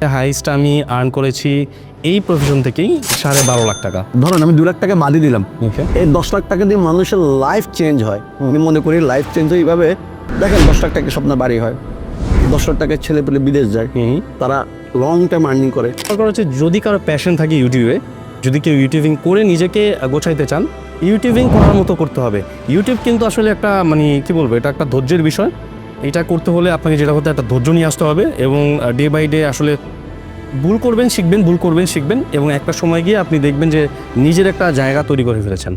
Highest আমি earn করেছি এই প্রফেশন থেকেই সাড়ে বারো লাখ টাকা। ধরুন আমি দু লাখ টাকা বাদি দিলাম। এই দশ লাখ টাকা দিয়ে মানুষের লাইফ চেঞ্জ হয়। আমি মনে করি লাইফ চেঞ্জ হয় এইভাবে। দেখেন দশ লাখ টাকা স্বপ্ন বাড়ি হয়। দশ লাখ টাকার ছেলে পেলে বিদেশ যায়। তারা লং টাইম আর্নিং করে। হচ্ছে যদি কারও প্যাশন থাকে ইউটিউবে যদি কেউ ইউটিউবিং করে নিজেকে গোছাইতে চান ইউটিউবিং করার মতো করতে হবে। ইউটিউব কিন্তু আসলে একটা মানে কি বলব এটা একটা ধৈর্যের বিষয়। এটা করতে হলে আপনাকে যেটা হতে একটা ধৈর্য নিয়ে আসতে হবে এবং ডে বাই ডে আসলে ভুল করবেন শিখবেন ভুল করবেন শিখবেন এবং একটা সময় গিয়ে আপনি দেখবেন যে নিজের একটা জায়গা তৈরি করে ফেলেছেন।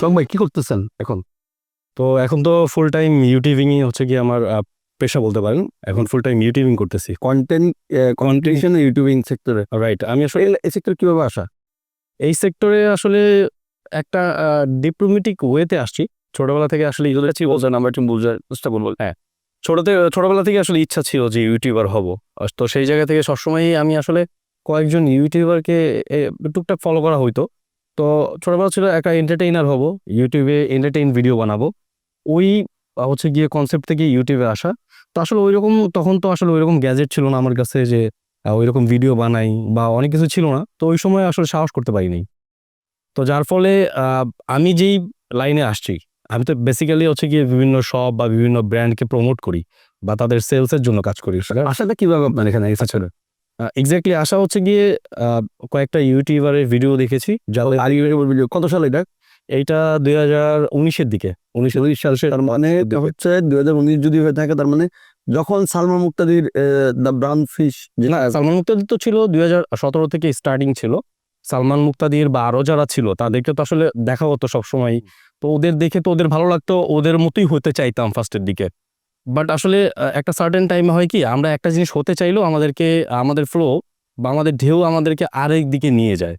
চক ভাই কি করতেছেন এখন? তো এখন তো ফুল টাইম ইউটিউবিংই হচ্ছে কি আমার পেশা বলতে পারেন। এখন ফুল টাইম ইউটিউবিং করতেছি। কন্টেন্ট কন্টেন্ট ইউটিউবিং সেক্টরে রাইট আমি আসলে এই সেক্টর কীভাবে আসা? এই সেক্টরে আসলে একটা ডিপ্লোমেটিক ওয়েতে আসছি। ছোটবেলা থেকে আসলে ইউজ আছি বলছেন আমরা একটু বুঝার চেষ্টা করব হ্যাঁ ছোটতে ছোটবেলা থেকে আসলে ইচ্ছা ছিল যে ইউটিউবার হব। তো সেই জায়গা থেকে সবসময়ই আমি আসলে কয়েকজন ইউটিউবারকে টুকটাক ফলো করা হইতো। তো ছোটবেলা ছিল একটা এন্টারটেইনার হব ইউটিউবে এন্টারটেইন ভিডিও বানাবো। ওই হচ্ছে গিয়ে কনসেপ্ট থেকে ইউটিউবে আসা। তো আসলে ওই রকম তখন তো আসলে ওই রকম গ্যাজেট ছিল না আমার কাছে যে ওই রকম ভিডিও বানাই বা অনেক কিছু ছিল না। তো ওই সময় আসলে সাহস করতে পারিনি। তো যার ফলে আমি যেই লাইনে আসছি আমি তো বেসিক্যালি হচ্ছে গিয়ে বিভিন্ন শপ বা বিভিন্ন ব্র্যান্ডকে প্রমোট করি বা তাদের সেলসের জন্য কাজ করি। আসাটা কীভাবে আপনার এখানে আচ্ছা এক্স্যাক্টলি আশা হচ্ছে গিয়ে কয়েকটা ইউটিউবারের ভিডিও দেখেছি ইউটিউব কত সাল এটা? এইটা দুই হাজার উনিশের দিকে। উনিশশো উনিশ সাল সে তার মানে হচ্ছে দুই হাজার উনিশ যদি হয়ে থাকে তার মানে যখন Salman Muktadir the brown fish না সালমান মুক্তাদির তো ছিল দুই হাজার সতেরো থেকে স্টার্টিং ছিল। সালমান মুক্তাদির বা আরও যারা ছিল তাদেরকে তো আসলে দেখা হতো সবসময়। তো ওদের দেখে তো ওদের ভালো লাগতো ওদের মতোই হতে চাইতাম ফার্স্টের দিকে। বাট আসলে একটা সার্টেন টাইমে হয় কি আমরা একটা জিনিস হতে চাইলেও আমাদেরকে আমাদের ফ্লো বা আমাদের ঢেউ আমাদেরকে আরেক দিকে নিয়ে যায়।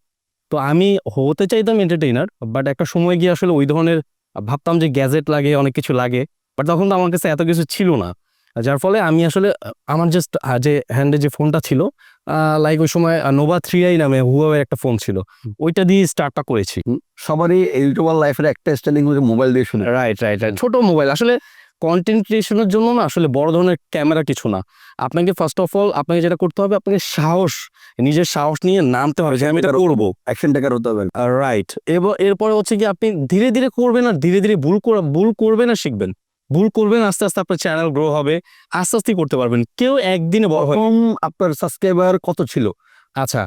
তো আমি হতে চাইতাম এন্টারটেইনার বাট একটা সময় গিয়ে আসলে ওই ধরনের ভাবতাম যে গ্যাজেট লাগে অনেক কিছু লাগে বাট তখন তো আমার কাছে এত কিছু ছিল না। যার ফলে আমি আসলে আমার জাস্ট যে হ্যান্ডে যে ফোনটা ছিল লাইক ওই সময় নোভা থ্রি আই নামে হুয়াওয়ের একটা ফোন ছিল। ওইটা দিয়ে স্টার্টটা করেছি। সবারই ইউটিউবার লাইফের একটা স্টাইলিং হচ্ছে মোবাইল দিয়ে শুনে। রাইট রাইট রাইট ছোট মোবাইল আসলে কন্টেন্ট ক্রিয়েশনের জন্য না আসলে বড় ধরনের ক্যামেরা কিছু না। আপনাকে ফার্স্ট অফ অল আপনাকে যেটা করতে হবে আপনাকে সাহস নিজের সাহস নিয়ে নামতে হবে যে আমি এটা করব। অ্যাকশন টাকার হতে হবে। রাইট এবার এরপরে হচ্ছে কি আপনি ধীরে ধীরে করবেন আর ধীরে ধীরে ভুল করা ভুল করবেন আর শিখবেন। ভুল করবেন, আস্তে আস্তে আপনার চ্যানেল গ্রো হবে, আস্তে আস্তে করতে পারবেন। কেউ একদিনে বড় আপনার সাবস্ক্রাইবার কত ছিল? আচ্ছা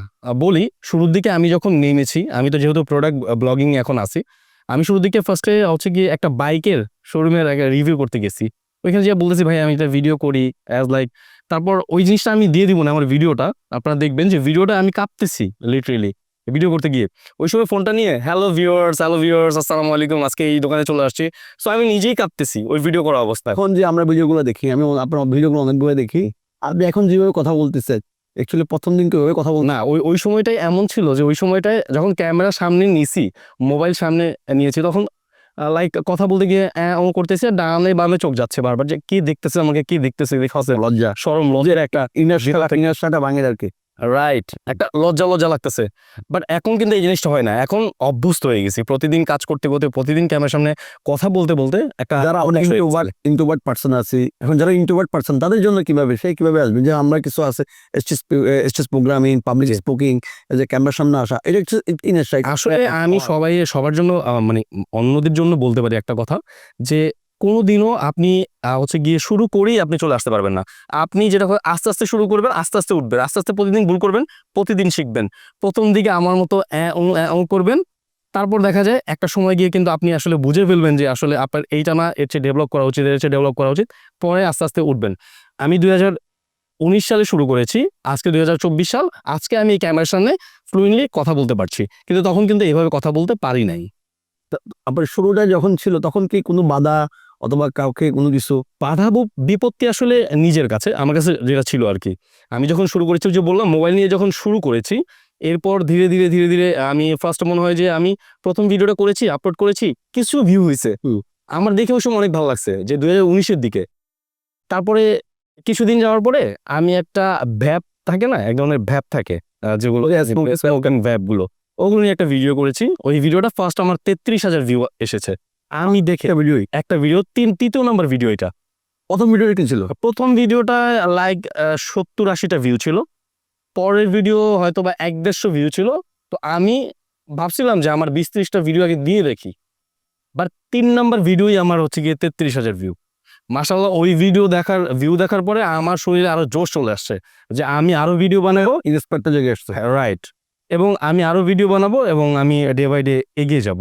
বলি, শুরুর দিকে আমি যখন নেমেছি, আমি তো যেহেতু প্রোডাক্ট ব্লগিং এখন আছি, আমি শুরুর দিকে ফার্স্টে হচ্ছে গিয়ে একটা বাইকের শোরুমের একটা রিভিউ করতে গেছি। ওইখানে যে বলতেছি, ভাই, আমি একটা ভিডিও করি অ্যাজ লাইক তারপর ওই জিনিসটা আমি দিয়ে দিব না আমার ভিডিওটা আপনারা দেখবেন যে ভিডিওটা আমি কাঁপতেছি লিটারেলি ভিডিও করতে গিয়ে। ওই সময় ফোনটা নিয়ে হ্যালো ভিউয়ার্স হ্যালো ভিউয়ার্স আসসালামু আলাইকুম আজকে এই দোকানে চলে আসছি। সো আমি নিজেই কাঁপতেছি ওই ভিডিও করা অবস্থায় এখন যে আমরা ভিডিওগুলো দেখি আমি আপনার ভিডিওগুলো অনেকগুলো দেখি আপনি এখন যেভাবে কথা বলতেছেন অ্যাকচুয়ালি প্রথম দিন কীভাবে কথা বল না ওই ওই সময়টাই এমন ছিল যে ওই সময়টায় যখন ক্যামেরা সামনে নিছি মোবাইল সামনে নিয়েছি তখন লাইক কথা বলতে গিয়ে অ্যাঁ ও করতেছে ডানে বামে চোখ যাচ্ছে বারবার। যে কি দেখতেছে আমাকে? কি দেখতেছে? লজ্জা। সরম লজ্জার একটা ইনার ইনার ভাঙে আর কি। রাইট একটা লজ্জা লজ্জা লাগতেছে। বাট এখন কিন্তু এই জিনিসটা হয় না। এখন অভ্যস্ত হয়ে গেছি। প্রতিদিন কাজ করতে করতে প্রতিদিন ক্যামেরার সামনে কথা বলতে বলতে একটা যারা অনেক। ইন্ট্রোভার্ট ইন্ট্রোভার্ট পার্সন আছে এখন যারা ইন্ট্রোভার্ট পার্সন তাদের জন্য কীভাবে? সে কীভাবে আসবে? যে আমরা কিছু আছে স্টেজ প্রোগ্রামিং পাবলিক স্পিকিং যে ক্যামেরার সামনে আসা এটা আসলে আমি সবাই সবার জন্য মানে অন্যদের জন্য বলতে পারি একটা কথা যে কোনোদিনও আপনি হচ্ছে গিয়ে শুরু করেই আপনি চলে আসতে পারবেন না। আপনি যেটা আস্তে আস্তে শুরু করবেন, আস্তে আস্তে উঠবেন, আস্তে আস্তে প্রতিদিন ভুল করবেন, প্রতিদিন শিখবেন। প্রথম দিকে আমার মতো করবেন, তারপর দেখা যায় একটা সময় গিয়ে কিন্তু আপনি আসলে বুঝে ফেলবেন যে আসলে আপনার এইটা না, এর চেয়ে ডেভেলপ করা উচিত, এর চেয়ে ডেভেলপ করা উচিত, পরে আস্তে আস্তে উঠবেন। আমি দুই উনিশ সালে শুরু করেছি, আজকে দুই হাজার চব্বিশ সাল, আজকে আমি এই ক্যামেরার সামনে ফ্লুয়েন্টলি কথা বলতে পারছি, কিন্তু তখন কিন্তু এইভাবে কথা বলতে পারি নাই। আপনার শুরুটা যখন ছিল, তখন কি কোনো বাধা অথবা কাউকে কোনো কিছু বাঁধাবু বিপত্তি আসলে নিজের কাছে আমার কাছে যেটা ছিল আর কি। আমি যখন শুরু করেছি যে বললাম মোবাইল নিয়ে যখন শুরু করেছি এরপর ধীরে ধীরে ধীরে ধীরে আমি ফার্স্ট মনে হয় যে আমি প্রথম ভিডিওটা করেছি আপলোড করেছি কিছু ভিউ হয়েছে। আমার দেখে ওই সময় অনেক ভালো লাগছে যে দু হাজার উনিশের দিকে। তারপরে কিছুদিন যাওয়ার পরে আমি একটা ভ্যাপ থাকে না এক ধরনের ভ্যাপ থাকে যেগুলো স্পোকেন ভ্যাপগুলো ওগুলো নিয়ে একটা ভিডিও করেছি। ওই ভিডিওটা ফার্স্ট আমার তেত্রিশ হাজার ভিউ এসেছে। আমি দেখে ভিডিও একটা ভিডিও তিন তৃতীয় নম্বর ভিডিও এটা। প্রথম ভিডিও ছিল? প্রথম ভিডিওটা লাইক সত্তর আশিটা ভিউ ছিল। পরের ভিডিও হয়তো বা এক দেড়শো ভিউ ছিল। তো আমি ভাবছিলাম যে আমার বিশ ত্রিশটা ভিডিও আগে দিয়ে দেখি। বাট তিন নম্বর ভিডিওই আমার হচ্ছে গিয়ে তেত্রিশ হাজার ভিউ মাসাল্লাহ ওই ভিডিও দেখার ভিউ দেখার পরে আমার শরীরে আরও জোশ চলে আসছে। যে আমি আরও ভিডিও বানাবো ইন্সপেক্টর জায়গায় আসছে। রাইট এবং আমি আরও ভিডিও বানাবো এবং আমি ডে বাই ডে এগিয়ে যাব।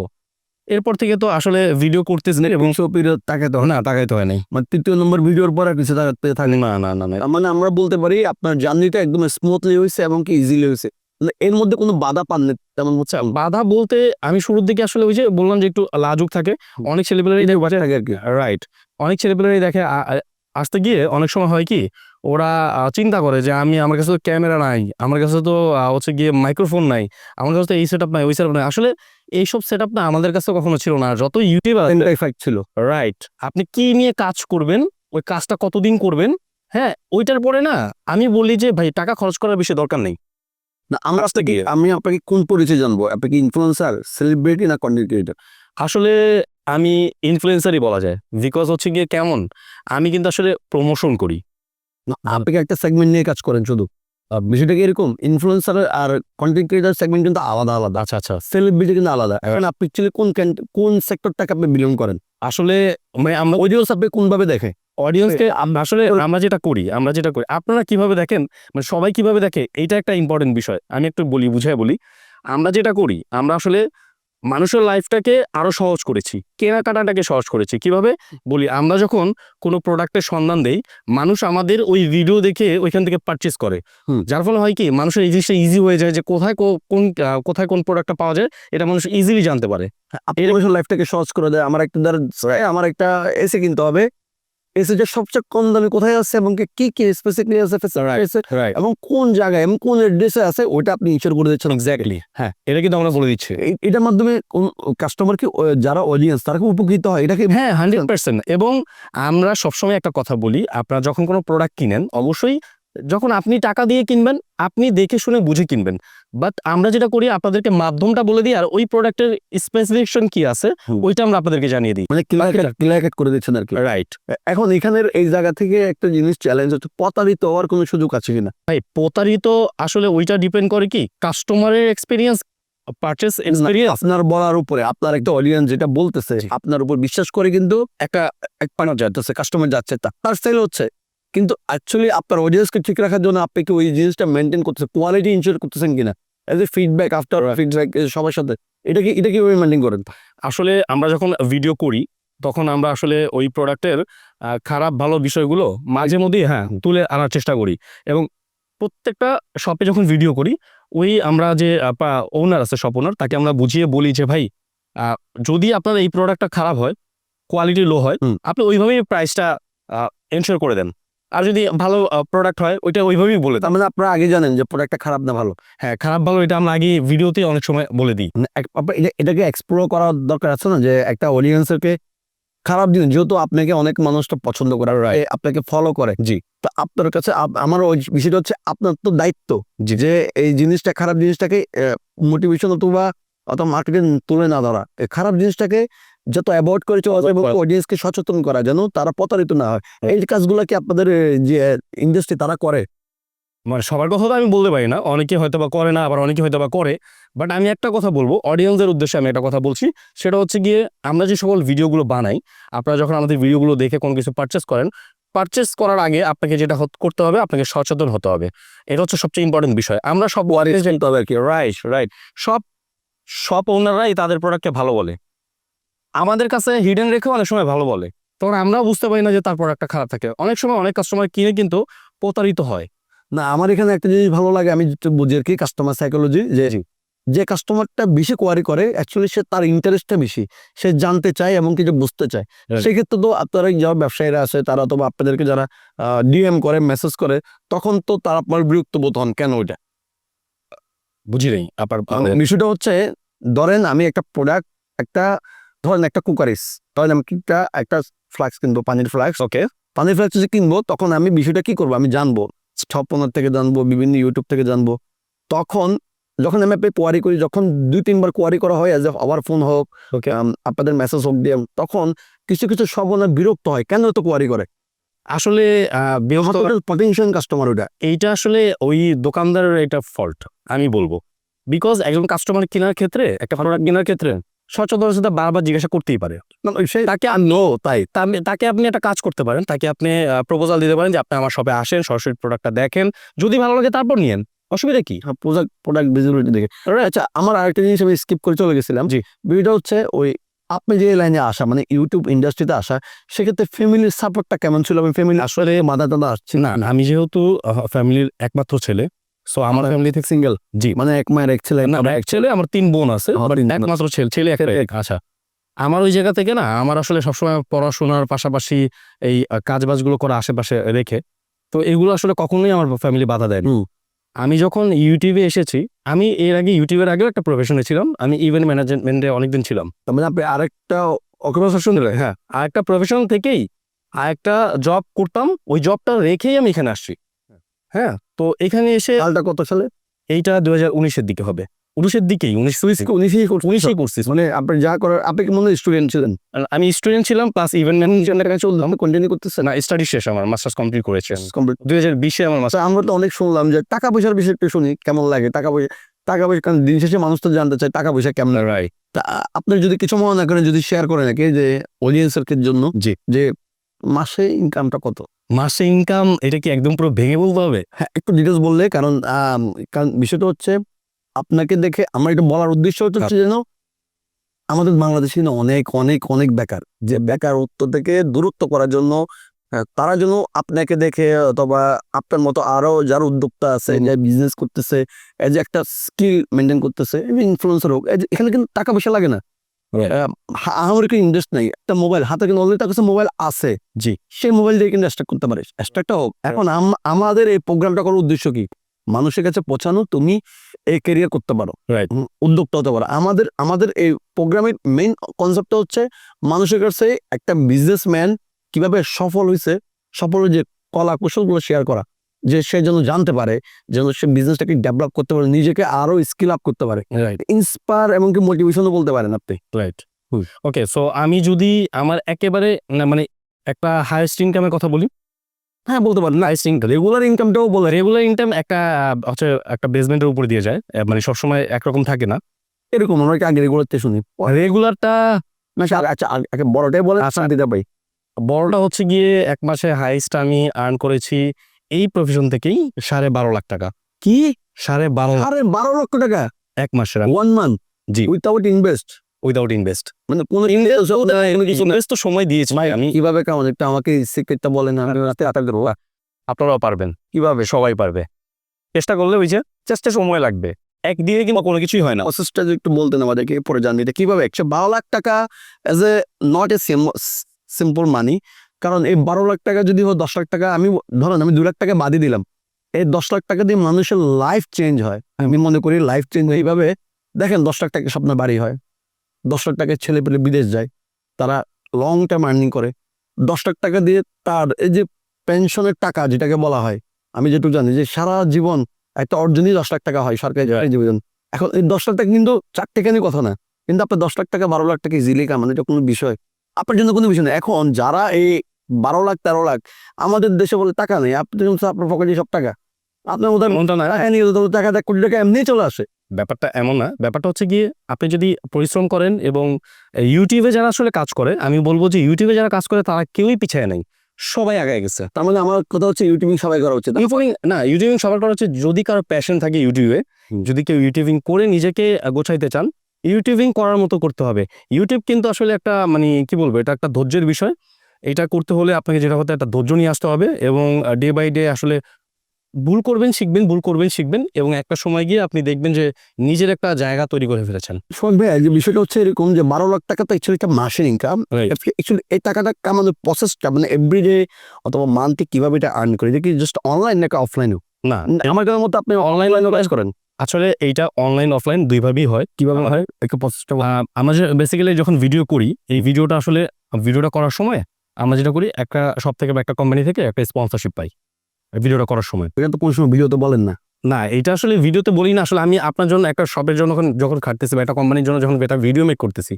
এরপর থেকে তো আসলে ভিডিও করতেছি না এবং এবং পিরিয়ড তাকে তো না তাকাইতে হয় নাই। মানে তৃতীয় নম্বর ভিডিওর পর আর কিছু তাকাতে থাকে না না না না মানে আমরা বলতে পারি আপনার জার্নিটা একদম স্মুথলি হয়েছে এবং কি ইজিলি হয়েছে। মানে এর মধ্যে কোনো বাধা পান পাননি তেমন হচ্ছে বাধা বলতে আমি শুরুর দিকে আসলে ওই যে বললাম যে একটু লাজুক থাকে। অনেক ছেলেপেলেরাই দেখে বাচ্চা থাকে আর কি। রাইট অনেক ছেলেপেলেরাই দেখে আসতে গিয়ে অনেক সময় হয় কি ওরা চিন্তা করে যে আমি আমার কাছে তো ক্যামেরা নাই আমার কাছে তো হচ্ছে গিয়ে মাইক্রোফোন নাই আমার কাছে তো এই সেট আপ নাই ওই সেট আপ নাই। আসলে এইসব সেট আপ না আমাদের কাছে কখনো ছিল না। যত ইউটিউবার ছিল। রাইট আপনি কি নিয়ে কাজ করবেন? ওই কাজটা কতদিন করবেন? হ্যাঁ ওইটার পরে না আমি বলি যে ভাই টাকা খরচ করার বেশি দরকার নেই। না আমরা কাজটা কি? আমি আপনাকে কোন পরিচয় জানব? আপনি কি ইনফ্লুয়েন্সার সেলিব্রিটি না কন্টেন্ট ক্রিয়েটর আসলে আমি ইনফ্লুয়েন্সারই বলা যায়। বিকজ হচ্ছে গিয়ে কেমন? আমি কিন্তু আসলে প্রমোশন করি। আপনি কি একটা সেগমেন্ট নিয়ে কাজ করেন শুধু। বিষয়টা কি এরকম? ইনফ্লুয়েন্সার আর কন্টেন্ট ক্রিয়েটার সেগমেন্ট কিন্তু আলাদা আলাদা। আচ্ছা আচ্ছা। সেলিব্রিটি কিন্তু আলাদা। এখন আপনি অ্যাকচুয়ালি কোন কোন সেক্টরটাকে আপনি বিলং করেন? আসলে মানে আমরা অডিয়েন্স আপনি কোনভাবে দেখে অডিয়েন্সকে আসলে আমরা যেটা করি আমরা যেটা করি আপনারা কীভাবে দেখেন? মানে সবাই কীভাবে দেখে? এটা একটা ইম্পর্টেন্ট বিষয়। আমি একটু বলি বুঝাই বলি। আমরা যেটা করি আমরা আসলে মানুষের লাইফটাকে আরও সহজ করেছি কেনাকাটাটাকে সহজ করেছি। কীভাবে? বলি আমরা যখন কোনো প্রোডাক্টের সন্ধান দেই মানুষ আমাদের ওই ভিডিও দেখে ওইখান থেকে পারচেস করে। যার ফলে হয় কি মানুষের এই জিনিসটা ইজি হয়ে যায় যে কোথায় কোন কোথায় কোন প্রোডাক্টটা পাওয়া যায় এটা মানুষ ইজিলি জানতে পারে। লাইফটাকে সহজ করে দেয়। আমার একটা ধর আমার একটা এসি কিনতে হবে। এসি যে সবচেয়ে কম দামে কোথায় আছে এবং কি কি স্পেসিফিকলি আছে এবং কোন জায়গায় এবং কোন এড্রেসে আছে ওটা আপনি ইনশোর করে দিচ্ছেন এক্স্যাক্টলি হ্যাঁ। এটা কিন্তু আমরা বলে দিচ্ছি। এটার মাধ্যমে কোন কাস্টমার কি যারা অডিয়েন্স তারা খুব উপকৃত হয় এটা কি হ্যাঁ হান্ড্রেড পার্সেন্ট এবং আমরা সবসময় একটা কথা বলি আপনারা যখন কোনো প্রোডাক্ট কিনেন অবশ্যই যখন আপনি টাকা দিয়ে কিনবেন আপনি দেখে শুনে বুঝে কিনবেন। বাট আমরা যেটা করি আপনাদেরকে মাধ্যমটা বলে দিই আর ওই প্রোডাক্টের স্পেসিফিকেশন কি আছে ওইটা আমরা আপনাদেরকে জানিয়ে দিই। মানে ক্লিয়ার করে দিচ্ছেন আর কি। রাইট এখন এখানের এই জায়গা থেকে একটা জিনিস চ্যালেঞ্জ হচ্ছে প্রতারিত হওয়ার কোনো সুযোগ আছে কিনা? ভাই প্রতারিত আসলে ওইটা ডিপেন্ড করে কি? কাস্টমারের এক্সপিরিয়েন্স পারচেস এক্সপিরিয়েন্স আপনার বলার উপরে আপনার একটা অডিয়েন্স যেটা বলতেছে আপনার উপর বিশ্বাস করে কিন্তু একটা এক পানা যাচ্ছে কাস্টমার যাচ্ছে তার সেল হচ্ছে। কিন্তু অ্যাকচুয়ালি আপনার অডিয়েন্সকে ঠিক রাখার জন্য আপনি কি ওই জিনিসটা মেনটেন করতেছেন? কোয়ালিটি ইনশিওর করতেছেন কিনা? As a feedback after feedback সবার সাথে। এটা কি এটা কীভাবে মেনটেন করেন? আসলে আমরা যখন ভিডিও করি তখন আমরা আসলে ওই প্রোডাক্টের খারাপ ভালো বিষয়গুলো মাঝে মধ্যেই হ্যাঁ তুলে আনার চেষ্টা করি। এবং প্রত্যেকটা শপে যখন ভিডিও করি ওই আমরা যে ওনার আছে শপ ওনার তাকে আমরা বুঝিয়ে বলি যে ভাই যদি আপনার এই প্রোডাক্টটা খারাপ হয় কোয়ালিটি লো হয় আপনি ওইভাবেই প্রাইসটা এনশোর করে দেন। আর যদি ভালো প্রোডাক্ট হয় ওইটা ওইভাবেই বলে তার মানে আপনারা আগে জানেন যে প্রোডাক্টটা খারাপ না ভালো। হ্যাঁ খারাপ ভালো এটা আমরা আগে ভিডিওতে অনেক সময় বলে দিই। মানে এটা- এটাকে এক্সপ্লোর করার দরকার আছে না? যে একটা অডিয়েন্সকে খারাপ জিনিস যেহেতু আপনাকে অনেক মানুষটা পছন্দ করে আপনাকে ফলো করে। জি। তো আপনার কাছে আমার ওই বিষয়টা হচ্ছে আপনার তো দায়িত্ব যে এই জিনিসটা খারাপ জিনিসটাকে মোটিভেশন অথবা অথবা মার্কেটে তুলে না ধরা। এই খারাপ জিনিসটাকে যত অ্যাভয়েড করে চলা যায় এবং অডিয়েন্সকে সচেতন করা যেন তারা প্রতারিত না হয়। এই কাজগুলো কি আপনাদের যে ইন্ডাস্ট্রি তারা করে? মানে সবার কথা তো আমি বলতে পারি না। অনেকে হয়তো বা করে না আবার অনেকে হয়তো বা করে। বাট আমি একটা কথা বলব অডিয়েন্সের উদ্দেশ্যে আমি একটা কথা বলছি। সেটা হচ্ছে গিয়ে আমরা যে সকল ভিডিওগুলো বানাই আপনারা যখন আমাদের ভিডিওগুলো দেখে কোনো কিছু পারচেস করেন পারচেস করার আগে আপনাকে যেটা করতে হবে আপনাকে সচেতন হতে হবে। এটা হচ্ছে সবচেয়ে ইম্পর্টেন্ট বিষয়। আমরা সব জানতে হবে আর কি। রাইট রাইট সব সব ওনাররাই তাদের প্রোডাক্টকে ভালো বলে। আমাদের কাছে হিডেন রেখেও অনেক সময় ভালো বলে। তখন আমরাও বুঝতে পারি না যে তার প্রোডাক্টটা খারাপ থাকে। অনেক সময় অনেক কাস্টমার কিনে কিন্তু প্রতারিত হয়। না আমার এখানে একটা জিনিস ভালো লাগে আমি বুঝি আর কি কাস্টমার সাইকোলজি যে যে কাস্টমারটা বেশি কোয়ারি করে অ্যাকচুয়ালি সে তার ইন্টারেস্টটা বেশি। সে জানতে চায় এবং কিছু বুঝতে চায়। সেক্ষেত্রে তো আপনারা যারা ব্যবসায়ীরা আছে তারা অথবা আপনাদেরকে যারা ডিএম করে মেসেজ করে তখন তো তারা আপনার বিরক্ত বোধ হন কেন ওইটা? বুঝি নেই আপনার বিষয়টা হচ্ছে ধরেন আমি একটা প্রোডাক্ট একটা ধরেন একটা কুকারিস ধরেন আমি একটা একটা ফ্লাক্স কিনবো পানির ফ্লাক্স ওকে পানির ফ্লাক্স যদি কিনবো তখন আমি বিষয়টা কি করব? আমি জানব স্টপ ওনার থেকে জানব বিভিন্ন ইউটিউব থেকে জানব। তখন যখন আমি আপনাকে কোয়ারি করি যখন দুই তিনবার কোয়ারি করা হয় অ্যাজ আওয়ার ফোন হোক ওকে আপনাদের মেসেজ হোক দিয়ে তখন কিছু কিছু সব ওনার বিরক্ত হয় কেন তো কোয়ারি করে? আসলে পটেনশিয়াল কাস্টমার ওটা এইটা আসলে ওই দোকানদারের এটা ফল্ট আমি বলব। বিকজ একজন কাস্টমার কেনার ক্ষেত্রে একটা প্রোডাক্ট কেনার ক্ষেত্রে সচেতনতা বারবার জিজ্ঞাসা করতেই পারে। সেই তাকে নো তাই। তাকে আপনি একটা কাজ করতে পারেন। তাকে আপনি প্রপোজাল দিতে পারেন যে আপনি আমার শপে আসেন সরাসরি প্রোডাক্টটা দেখেন। যদি ভালো লাগে তারপর নিয়েন। অসুবিধা কি? প্রোডাক্ট প্রোডাক্ট ভিজিবিলিটি দেখে। আচ্ছা আমার আরেকটা জিনিস আমি স্কিপ করে চলে গেছিলাম। জি। ভিডিওটা হচ্ছে ওই আপনি যে লাইনে আসা মানে ইউটিউব ইন্ডাস্ট্রিতে আসা সেক্ষেত্রে ফ্যামিলির সাপোর্টটা কেমন ছিল? আমি ফ্যামিলি আসলে মাদা টাদা আসছি না। না, আমি যেহেতু ফ্যামিলির একমাত্র ছেলে সো আমার ফ্যামিলি থেকে সিঙ্গেল জি মানে এক মায়ের এক ছেলে না এক ছেলে আমার তিন বোন আছে একমাত্র ছেলে ছেলে এক। আচ্ছা আমার ওই জায়গা থেকে না আমার আসলে সবসময় পড়াশোনার পাশাপাশি এই কাজ বাজগুলো করা আশেপাশে রেখে তো এগুলো আসলে কখনোই আমার ফ্যামিলি বাধা দেয়নি। আমি যখন ইউটিউবে এসেছি আমি এর আগে ইউটিউবের আগেও একটা প্রফেশনে ছিলাম আমি ইভেন্ট ম্যানেজমেন্টে অনেকদিন ছিলাম। তার মানে আপনি আরেকটা অকুপেশন হ্যাঁ আর একটা প্রফেশন থেকেই আর একটা জব করতাম ওই জবটা রেখেই আমি এখানে আসছি। হ্যাঁ তো এখানে এসে সালটা কত সালে? এইটা দুই হাজার উনিশের দিকে হবে। উনিশের দিকেই উনিশ উনিশই উনিশেই করছি মানে আপনি যা করার আপনি কি মনে স্টুডেন্ট ছিলেন? আমি স্টুডেন্ট ছিলাম প্লাস ইভেন্ট ম্যানেজমেন্টের কাছে চলতাম আমি কন্টিনিউ করতেছেন? না স্টাডি শেষ আমার মাস্টার্স কমপ্লিট করেছে কমপ্লিট দুই হাজার বিশে আমার মাস্টার আচ্ছা আমরা তো অনেক শুনলাম যে টাকা পয়সার বিষয়ে একটু শুনি কেমন লাগে? টাকা পয়সা টাকা পয়সা কারণ দিন শেষে মানুষ তো জানতে চায় টাকা পয়সা কেমন রাই তা আপনার যদি কিছু মনে না করেন যদি শেয়ার করেন নাকি যে অডিয়েন্সের জন্য। যে মাসে ইনকামটা কত? মাসে ইনকাম এটা কি একদম পুরো ভেঙে বলতে হবে? হ্যাঁ একটু ডিটেলস বললে কারণ আম, কারণ বিষয়টা হচ্ছে আপনাকে দেখে আমার এটা বলার উদ্দেশ্য হচ্ছে যেন আমাদের বাংলাদেশে না অনেক অনেক অনেক বেকার। যে বেকার উত্তর থেকে দূরত্ব করার জন্য আহ, তারা যেন আপনাকে দেখে অথবা আপনার মতো আরও যারা উদ্যোক্তা আছে। যে বিজনেস করতেছে যে একটা স্কিল মেনটেন করতেছে ইনফ্লুয়েন্সার হোক এই যে এখানে কিন্তু টাকা পয়সা লাগে না। আমার কোনো ইন্টারেস্ট নাই। একটা মোবাইল হাতে কিন্তু অলরেডি তার কাছে মোবাইল আছে। জি। সেই মোবাইল দিয়ে কিন্তু করতে হোক। এখন আমাদের এই প্রোগ্রামটা করার উদ্দেশ্য কি? মানুষের কাছে পৌঁছানো তুমি এই ক্যারিয়ার করতে পারো। উদ্যোক্তা হতে পারো। আমাদের আমাদের এই প্রোগ্রামের মেইন কনসেপ্টটা হচ্ছে মানুষের কাছে একটা বিজনেসম্যান কীভাবে সফল হয়েছে সফলের যে কলা কৌশলগুলো শেয়ার করা। যে সে যেন জানতে পারে যেন সে বিজনেসটাকে ডেভেলপ করতে পারে নিজেকে আরও স্কিল আপ করতে পারে। রাইট ইন্সপায়ার এমনকি মোটিভেশনও বলতে পারেন আপনি। রাইট ওকে সো আমি যদি আমার একেবারে না মানে একটা হাইয়েস্ট ইনকামের কথা বলি। হ্যাঁ বলতে পারেন। হাইয়েস্ট ইনকাম রেগুলার ইনকামটাও বলে। রেগুলার ইনকাম একটা হচ্ছে একটা বেসমেন্টের উপরে দিয়ে যায়। মানে সবসময় একরকম থাকে না। এরকম আমরা কি আগে রেগুলারতে শুনি। রেগুলারটা না আচ্ছা বড়টাই বলে আচ্ছা। দিতে পাই। বড়টা হচ্ছে গিয়ে এক মাসে হাইস্ট আমি আর্ন করেছি এই প্রফেশন থেকেই সাড়ে বারো লাখ টাকা। কি? সাড়ে বারো লাখ। আরে বারো লক্ষ টাকা? এক মাসের ওয়ান মান্থ জি। উইথাউট ইনভেস্ট উইদাউট ইনভেস্ট মানে কোনো ইনভেস্ট তো সময় দিয়েছি ভাই। আমি কীভাবে কেমন একটা আমাকে সিক্রেটটা বলেন আমি রাতে আটা দেবো আপনারাও পারবেন। কীভাবে? সবাই পারবে। চেষ্টা করলে ওই যে চেষ্টা সময় লাগবে। একদিনে কিংবা কোনো কিছুই হয় না। প্রসেসটা যদি একটু বলতেন আমাদেরকে পরে কীভাবে? একশো বারো লাখ টাকা as a not a simple money কারণ এই বারো লাখ টাকা যদি হয় দশ লাখ টাকা আমি ধরেন আমি দু লাখ টাকা বাদই দিলাম। এই দশ লাখ টাকা দিয়ে মানুষের লাইফ চেঞ্জ হয়। আমি মনে করি লাইফ চেঞ্জ এইভাবে দেখেন দশ লাখ টাকা স্বপ্ন বাড়ি হয়। দশ লাখ টাকার ছেলে পেলে বিদেশ যায় তারা লং টার্ম আর্নিং করে। দশ লাখ টাকা দিয়ে তার এই যে পেনশনের টাকা যেটাকে বলা হয় আমি যেটুকু জানি যে সারা জীবন একটা অর্জনই দশ লাখ টাকা হয় সরকারি জীবন। এখন এই দশ লাখ টাকা কিন্তু চারটেখানি কথা না। কিন্তু আপনার দশ লাখ টাকা বারো লাখ টাকা ইজিলি কামান এটা কোনো বিষয়। আপনার জন্য কোনো বিষয় না। এখন যারা এই বারো লাখ তেরো লাখ। আমাদের দেশে বলে টাকা নেই। আপনি আপনার পকেটে সব টাকা। আপনার মধ্যে এমনটা না। টাকা এক কোটি টাকা এমনি চলে আসে। ব্যাপারটা এমন না। ব্যাপারটা হচ্ছে গিয়ে আপনি যদি পরিশ্রম করেন এবং ইউটিউবে যারা আসলে কাজ করে আমি বলব যে ইউটিউবে যারা কাজ করে তারা কেউই পিছিয়ে নেই। সবাই আগে গেছে। তার মানে আমার কথা হচ্ছে ইউটিউবিং সবাই করা উচিত। ইউটিউবিং না ইউটিউবিং সবার করা হচ্ছে যদি কারও প্যাশন থাকে ইউটিউবে যদি কেউ ইউটিউবিং করে নিজেকে গোছাইতে চান ইউটিউবিং করার মতো করতে হবে। ইউটিউব কিন্তু আসলে একটা মানে কি বলব? এটা একটা ধৈর্যের বিষয়। এটা করতে হলে আপনাকে যেটা হতে একটা ধৈর্য নিয়ে আসতে হবে এবং ডে বাই ডে আসলে ভুল করবেন শিখবেন ভুল করবেন শিখবেন এবং একটা সময় গিয়ে আপনি দেখবেন যে নিজের একটা জায়গা তৈরি করে ফেলেছেন। শোন ভাই যে বিষয়টা হচ্ছে এরকম যে বারো লাখ টাকা তো অ্যাকচুয়ালি একটা মাসের ইনকাম অ্যাকচুয়ালি এই টাকাটা কামানোর প্রসেসটা মানে এভরিডে অথবা মান্থে কীভাবে এটা আর্ন করে? এটা কি জাস্ট অনলাইন নাকি অফলাইনও না আমার কাছে মতো আপনি অনলাইন লাইনে কাজ করেন। আসলে এইটা অনলাইন অফলাইন দুইভাবেই হয়। কীভাবে হয়? একটু প্রসেসটা আমরা যে বেসিক্যালি যখন ভিডিও করি এই ভিডিওটা আসলে ভিডিওটা করার সময় আমরা যেটা করি একটা সব থেকে বা একটা কোম্পানি থেকে একটা স্পন্সরশিপ পাই ভিডিওটা করার সময়। এটা তো কোন সময় ভিডিও তো বলেন না। না এটা আসলে ভিডিওতে বলি না আসলে আমি আপনার জন্য একটা শপের জন্য যখন যখন খাটতেছি বা একটা কোম্পানির জন্য যখন একটা ভিডিও মেক করতেছি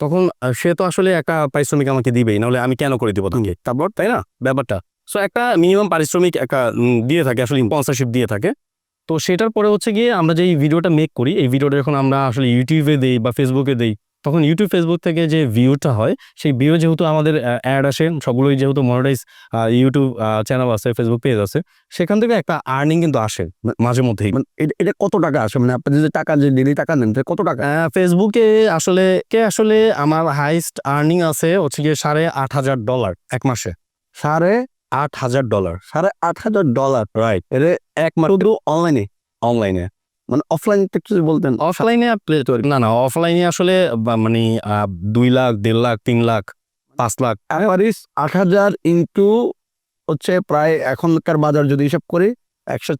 তখন সে তো আসলে একটা পারিশ্রমিক আমাকে দিবেই নাহলে আমি কেন করে দিব তাকে? তারপর? তাই না? ব্যাপারটা। সো একটা মিনিমাম পারিশ্রমিক একটা দিয়ে থাকে আসলে স্পন্সরশিপ দিয়ে থাকে। তো সেটার পরে হচ্ছে গিয়ে আমরা যে এই ভিডিওটা মেক করি এই ভিডিওটা যখন আমরা আসলে ইউটিউবে দিই বা ফেসবুকে দেই তখন ইউটিউব ফেসবুক থেকে যে ভিউটা হয় সেই ভিউ যেহেতু আমাদের অ্যাড আসে সবগুলোই যেহেতু মনিটাইজ ইউটিউব চ্যানেল আছে ফেসবুক পেজ আছে সেখান থেকে একটা আর্নিং কিন্তু আসে মাঝে মধ্যেই। মানে এটা- কত টাকা আসে? মানে আপনি যে টাকা যে ডেলি টাকা নেন কত টাকা? ফেসবুকে আসলে কে আসলে আমার হাইস্ট আর্নিং আছে হচ্ছে গিয়ে সাড়ে আট হাজার ডলার এক মাসে। সাড়ে আট হাজার ডলার সাড়ে আট হাজার ডলার রাইট এটা এক মাস শুধু অনলাইনে অনলাইনে মানে অফলাইন একটু বলতেন অফলাইনে না না অফলাইনে আসলে মানে দুই লাখ দেড় লাখ তিন লাখ পাঁচ লাখ। অ্যাভারেজ আট হাজার ইন্টু হচ্ছে প্রায় এখনকার বাজার যদি হিসাব করি একশো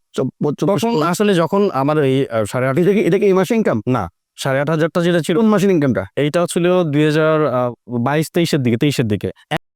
তখন আসলে যখন আমার এই সাড়ে আট এটা কি এই মাসে ইনকাম না সাড়ে আট হাজারটা যেটা ছিল কোন মাসের ইনকামটা এইটা ছিল দুই হাজার বাইশ তেইশের দিকে তেইশের দিকে।